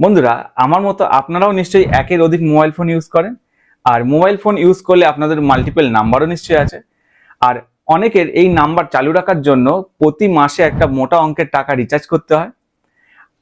বন্ধুরা, আমার মতো আপনারাও নিশ্চয়ই একের অধিক মোবাইল ফোন ইউজ করেন। আর মোবাইল ফোন ইউজ করলে আপনাদের মাল্টিপল নাম্বারও নিশ্চয়ই আছে। আর অনেকের এই নাম্বার চালু রাখার জন্য প্রতি মাসে একটা মোটা অঙ্কের টাকা রিচার্জ করতে হয়।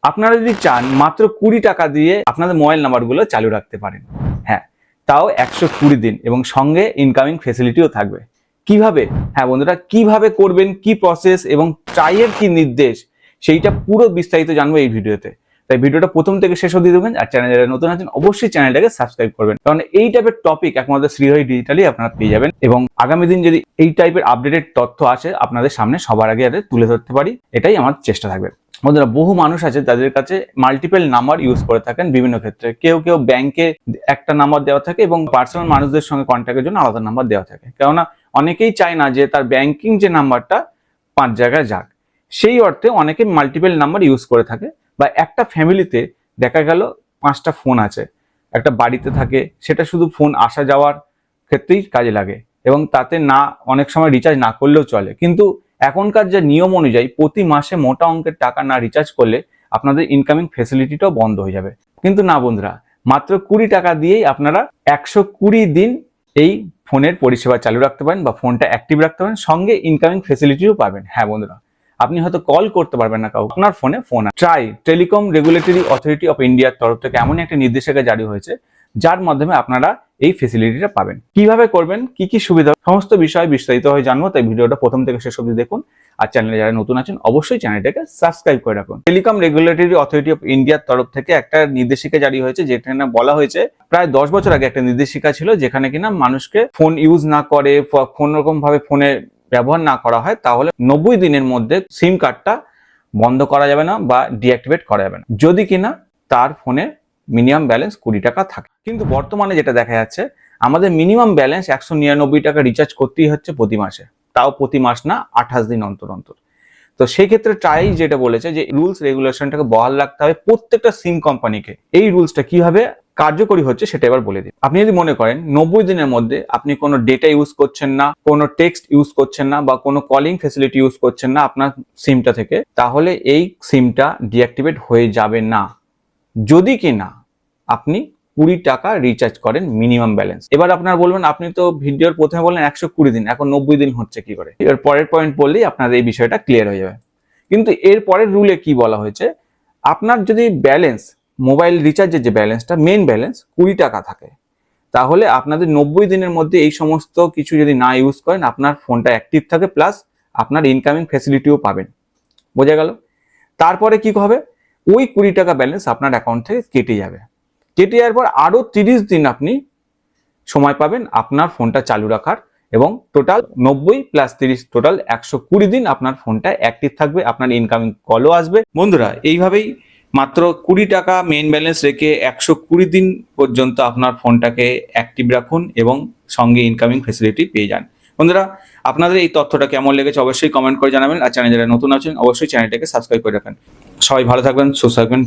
আপনারা যদি চান, মাত্র কুড়ি টাকা দিয়ে আপনাদের মোবাইল নাম্বারগুলো চালু রাখতে পারেন। হ্যাঁ তাও একশো কুড়ি দিন এবং সঙ্গে ইনকামিং ফেসিলিটিও থাকবে। কীভাবে? হ্যাঁ বন্ধুরা, কীভাবে করবেন, কি প্রসেস এবং ট্রাইয়ের কি নির্দেশ, সেইটা পুরো বিস্তারিত জানব এই ভিডিওতে তাই ভিডিওটা প্রথম থেকে শেষ অবধি দেখবেন আর চ্যানেলে যারা নতুন আছেন, অবশ্যই চ্যানেলটাকে সাবস্ক্রাইব করবেন। কারণ এই টাইপের টপিক একমাত্র শ্রীহরি ডিজিটালি আপনারা পেয়ে যাবেন এবং আগামী দিন যদি এই টাইপের আপডেটেড তথ্য আসে, আপনাদের সামনে সবার আগে যাতে তুলে ধরতে পারি, এটাই আমার চেষ্টা থাকবে। বন্ধুরা, বহু মানুষ আছে তাদের কাছে মাল্টিপল নাম্বার ইউজ করে থাকেন বিভিন্ন ক্ষেত্রে। কেউ কেউ ব্যাংকে একটা নাম্বার দেওয়া থাকে এবং পার্সোনাল মানুষদের সঙ্গে কন্ট্যাক্টের জন্য আলাদা নাম্বার দেওয়া থাকে। কেননা, অনেকেই চায় না যে তার ব্যাংকিং যে নাম্বারটা পাঁচ জায়গায় যাক। সেই অর্থে অনেকে মাল্টিপল নাম্বার ইউজ করে থাকে। বা একটা ফ্যামিলিতে দেখা গেল পাঁচটা ফোন আছে। একটা বাড়িতে থাকে, সেটা শুধু ফোন আসা যাওয়ার ক্ষেত্রেই কাজে লাগে এবং তাতে না, অনেক সময় রিচার্জ না করলেও চলে। কিন্তু এখনকার যে নিয়ম অনুযায়ী প্রতি মাসে মোটা অঙ্কের টাকা না রিচার্জ করলে আপনাদের ইনকামিং ফেসিলিটিটাও বন্ধ হয়ে যাবে। কিন্তু না বন্ধুরা, মাত্র কুড়ি টাকা দিয়েই আপনারা একশো কুড়ি দিন এই ফোনের পরিষেবা চালু রাখতে পারেন বা ফোনটা অ্যাক্টিভ রাখতে পারেন। সঙ্গে ইনকামিং ফেসিলিটিও পাবেন। হ্যাঁ বন্ধুরা আপনি হয়তো কল করতে পারবেন না কাউকে। আপনার ফোনে phone TRAI telecom regulatory authority of ইন্ডিয়ার তরফ থেকে এমনই একটা নির্দেশিকা জারি হয়েছে, যার মাধ্যমে আপনারা এই ফেসিলিটিটা পাবেন। কীভাবে করবেন? কি কি সুবিধা? সমস্ত বিষয় বিস্তারিত হয়ে জানব, তাই ভিডিওটা প্রথম থেকে শেষ অবধি দেখুন। আর চ্যানেলে যারা নতুন আছেন, অবশ্যই চ্যানেলটাকে সাবস্ক্রাইব করে রাখুন। টেলিকম রেগুলেটরি অথরিটি অফ ইন্ডিয়ার তরফ থেকে একটা নির্দেশিকা জারি হয়েছে, যেখানে বলা হয়েছে, প্রায় দশ বছর আগে একটা নির্দেশিকা ছিল, যেখানে কিনা মানুষকে ফোন ইউজ না করে কোন রকম ভাবে ফোনে ব্যবহার না করা হয়, তাহলে নব্বই দিনের মধ্যে সিম কার্ডটা বন্ধ করা যাবে না বা ডিঅ্যাক্টিভেট করা যাবে না। যদি কিনা তার ফোনে মিনিমাম ব্যালেন্স কুড়ি টাকা থাকে। কিন্তু বর্তমানে যেটা দেখা যাচ্ছে, আমাদের মিনিমাম ব্যালেন্স একশো নিরানব্বই টাকা রিচার্জ করতেই হচ্ছে প্রতি মাসে। তাও প্রতি মাস না, আঠাশ দিন অন্তর অন্তর। তো সেই ক্ষেত্রে ট্রাই যেটা বলেছে যে রুলস রেগুলেশনটাকে বহাল রাখতে হবে প্রত্যেকটা সিম কোম্পানিকে এই রুলসটা কীভাবে কার্যকরী হচ্ছে সেটা এবার বলে দিই। আপনি যদি মনে করেন নব্বই দিনের মধ্যে আপনি কোনো ডেটা ইউজ করছেন না, কোনো টেক্সট ইউজ করছেন না বা কোনো কলিং ফেসিলিটি ইউজ করছেন না আপনার সিমটা থেকে, তাহলে এই সিমটা ডিঅ্যাক্টিভেট হয়ে যাবে না। যদি কি না আপনি কুড়ি টাকা রিচার্জ করেন মিনিমাম ব্যালেন্স এবার আপনার বলবেন, আপনি তো ভিডিওর প্রথমে বললেন একশো কুড়ি দিন, এখন নব্বই দিন হচ্ছে কি করে? এবার পরের পয়েন্ট বললেই আপনার এই বিষয়টা ক্লিয়ার হয়ে যাবে। কিন্তু এর পরের রুলে কি বলা হয়েছে? আপনার যদি ব্যালেন্স মোবাইল রিচার্জের যে ব্যালেন্সটা মেন ব্যালেন্স কুড়ি টাকা থাকে, তাহলে আপনাদের নব্বই দিনের মধ্যে এই সমস্ত কিছু যদি না ইউজ করেন, আপনার ফোনটা অ্যাক্টিভ থাকে প্লাস আপনার ইনকামিং ফ্যাসিলিটিও পাবেন। বোঝা গেল? তারপরে কি হবে? ওই কুড়ি টাকা ব্যালেন্স আপনার অ্যাকাউন্ট থেকে কেটে যাবে। কেটে যাওয়ার পর আরও তিরিশ দিন আপনি সময় পাবেন আপনার ফোনটা চালু রাখার এবং টোটাল নব্বই প্লাস তিরিশ টোটাল একশো কুড়ি দিন আপনার ফোনটা অ্যাক্টিভ থাকবে, আপনার ইনকামিং কলও আসবে। বন্ধুরা, এইভাবেই মাত্র কুড়ি টাকা মেন ব্যালেন্স রেখে একশো কুড়ি দিন পর্যন্ত আপনার ফোনটাকে অ্যাক্টিভ রাখুন এবং সঙ্গে ইনকামিং ফেসিলিটি পেয়ে যান। বন্ধুরা, আপনাদের এই তথ্যটা কেমন লেগেছে অবশ্যই কমেন্ট করে জানাবেন, আর চ্যানেল যারা নতুন আছেন, অবশ্যই চ্যানেলটাকে সাবস্ক্রাইব করে রাখেন। সবাই ভালো থাকবেন, সুস্থ থাকবেন।